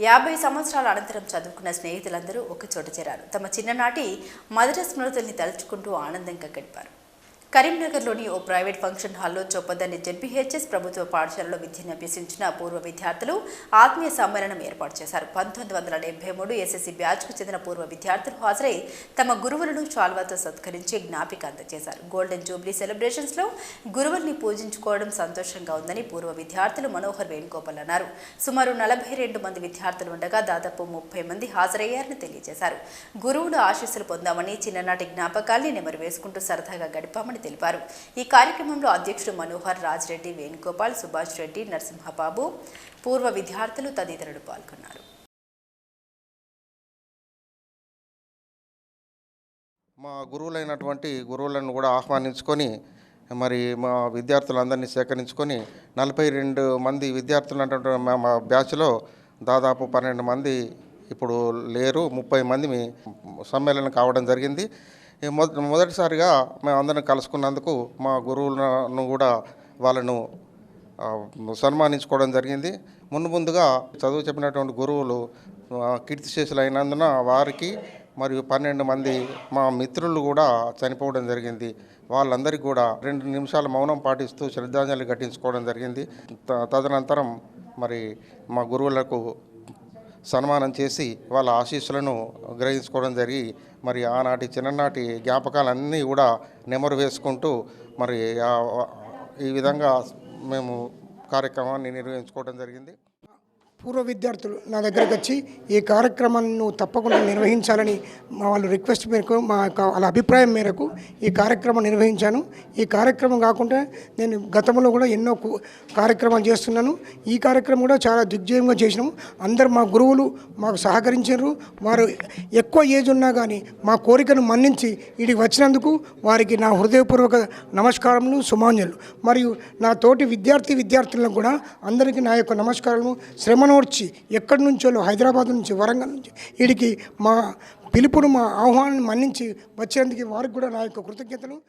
యాభై సంవత్సరాల అనంతరం చదువుకున్న స్నేహితులందరూ ఒకచోట చేరారు. తమ చిన్ననాటి మధుర స్మృతుల్ని తలుచుకుంటూ ఆనందంగా గడిపారు. కరీంనగర్లోని ఓ ప్రైవేట్ ఫంక్షన్ హాల్లో చొప్పదండి జెడ్పీహెచ్ఎస్ ప్రభుత్వ పాఠశాలలో విద్యను అభ్యసించిన పూర్వ విద్యార్థులు ఆత్మీయ సమ్మేళనం ఏర్పాటు చేశారు. పంతొమ్మిది వందల డెబ్బై మూడు ఎస్ఎస్సీ బ్యాచ్కు చెందిన పూర్వ విద్యార్థులు హాజరై తమ గురువులను చాల్వాతో సత్కరించి జ్ఞాపిక అందజేశారు. గోల్డెన్ జూబ్లీ సెలబ్రేషన్స్లో గురువుల్ని పూజించుకోవడం సంతోషంగా ఉందని పూర్వ విద్యార్థులు మనోహర్ వేణుగోపాల్ అన్నారు. సుమారు నలభై రెండు మంది విద్యార్థులు ఉండగా దాదాపు ముప్పై మంది హాజరయ్యారని తెలియజేశారు. గురువులు ఆశీస్సులు పొందామని చిన్ననాటి జ్ఞాపకాల్ని నెమరు వేసుకుంటూ సరదాగా గడిపామని తెలిపారు. ఈ కార్యక్రమంలో అధ్యక్షుడు మనోహర్ రాజ్రెడ్డి వేణుగోపాల్ సుభాష్ రెడ్డి నరసింహబాబు పూర్వ విద్యార్థులు తదితరులు పాల్గొన్నారు. మా గురువులైనటువంటి గురువులను కూడా ఆహ్వానించుకొని మరి మా విద్యార్థులందరినీ సేకరించుకొని నలభై రెండు మంది విద్యార్థులు అంటే మా బ్యాచ్లో దాదాపు పన్నెండు మంది ఇప్పుడు లేరు. ముప్పై మంది సమ్మేళనం కావడం జరిగింది. మొద మొదటిసారిగా మేము అందరం కలుసుకున్నందుకు మా గురువులను కూడా వాళ్ళను సన్మానించుకోవడం జరిగింది. ముందు ముందుగా చదువు చెప్పినటువంటి గురువులు కీర్తి కీర్తిశేషులు అయినందున వారికి మరియు పన్నెండు మంది మా మిత్రులు కూడా చనిపోవడం జరిగింది. వాళ్ళందరికీ కూడా రెండు నిమిషాల మౌనం పాటిస్తూ శ్రద్ధాంజలి ఘటించుకోవడం జరిగింది. త- తదనంతరం మరి మా గురువులకు సన్మానం చేసి వాళ్ళ ఆశీస్సులను గ్రహించుకోవడం జరిగి మరి ఆనాటి చిన్ననాటి జ్ఞాపకాలన్నీ కూడా నెమరు వేసుకుంటూ మరి ఈ విధంగా మేము కార్యక్రమాన్ని నిర్వహించుకోవడం జరిగింది. పూర్వ విద్యార్థులు నా దగ్గరకు వచ్చి ఈ కార్యక్రమాన్ని నువ్వు తప్పకుండా నిర్వహించాలని మా వాళ్ళు రిక్వెస్ట్ మేరకు మా యొక్క వాళ్ళ అభిప్రాయం మేరకు ఈ కార్యక్రమం నిర్వహించాను. ఈ కార్యక్రమం కాకుండా నేను గతంలో కూడా ఎన్నో కార్యక్రమాలు చేస్తున్నాను. ఈ కార్యక్రమం కూడా చాలా దిగ్జయంగా చేసినాము. అందరు మా గురువులు మాకు సహకరించారు. వారు ఎక్కువ ఏజ్ ఉన్నా కానీ మా కోరికను మన్నించి ఇడికి వచ్చినందుకు వారికి నా హృదయపూర్వక నమస్కారములు సుమాన్యులు మరియు నా తోటి విద్యార్థి విద్యార్థులను కూడా అందరికీ నా యొక్క నమస్కారము వచ్చి ఎక్కడి నుంచో హైదరాబాద్ నుంచి వరంగల్ నుంచి వీడికి మా పిలుపును మా ఆహ్వానాన్ని మన్నించి వచ్చేందుకు వారికి కూడా నా యొక్క కృతజ్ఞతలు.